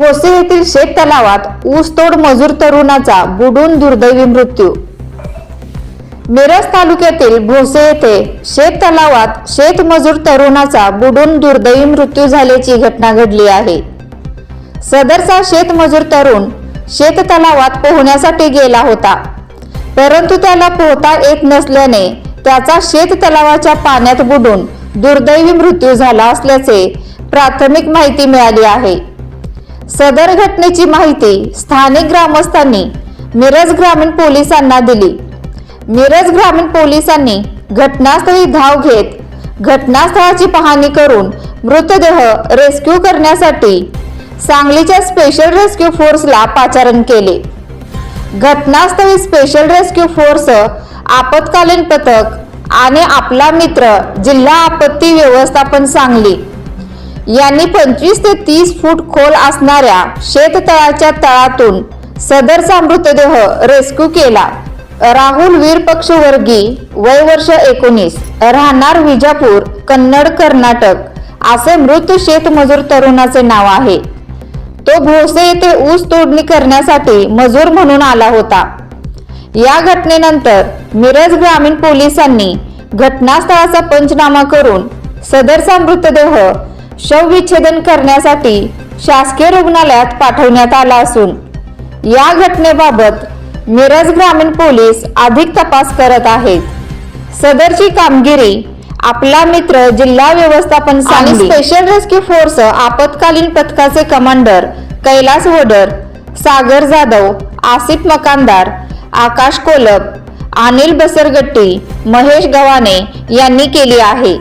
भोसे येथील शेत तलावात ऊसतोड मजूर तरुणाचा बुडून दुर्दैवी मृत्यू. मिरज तालुक्यातील भोसे येथे शेत तलावात शेतमजूर तरुणाचा बुडून दुर्दैवी मृत्यू झाल्याची घटना घडली आहे. सदरचा शेतमजूर तरुण शेत तलावात पोहण्यासाठी गेला होता. परंतु त्याला पोहता येत नसल्याने त्याचा शेत तलावाच्या पाण्यात बुडून दुर्दैवी मृत्यू झाला असल्याचे प्राथमिक माहिती मिळाली आहे. सदर घटनेची माहिती स्थानिक ग्रामस्थांनी मिरज ग्रामीण पोलिसांना दिली. मिरज ग्रामीण पोलिसांनी घटनास्थळी धाव घेत घटनास्थळाची पाहणी करून मृतदेह रेस्क्यू करण्यासाठी सांगलीच्या स्पेशल रेस्क्यू फोर्सला पाचारण केले. घटनास्थळी स्पेशल रेस्क्यू फोर्स आपत्कालीन पथक आणि आपला मित्र जिल्हा आपत्ती व्यवस्थापन सांगली यांनी पंचवीस ते तीस फूट खोल असणाऱ्या शेततळाच्या तळातून सदरचा मृतदेह रेस्क्यू केला. राहुल वीरपक्ष वर्गी वय वर्ष एकोणीस राहणार विजापूर कन्नड कर्नाटक असे मृत शेतमजूर तरुणाचे नाव आहे. तो भोसे येथे ऊस तोडणी करण्यासाठी मजूर म्हणून आला होता. या घटनेनंतर मिरज ग्रामीण पोलिसांनी घटनास्थळाचा पंचनामा करून सदरचा मृतदेह शवविच्छेदन करण्यासाठी शासकीय रुग्णालयात पाठवण्यात आला असून या घटनेबाबत मिरज ग्रामीण पोलीस अधिक तपास करत आहेत. सदरची कामगिरी आपला मित्र जिल्हा व्यवस्थापन आणि स्पेशल रेस्क्यू फोर्स आपत्कालीन पथकाचे कमांडर कैलास वडर सागर जाधव आसिफ मकानदार आकाश कोलप अनिल बसरगट्टी महेश गव्हाणे यांनी केली आहे.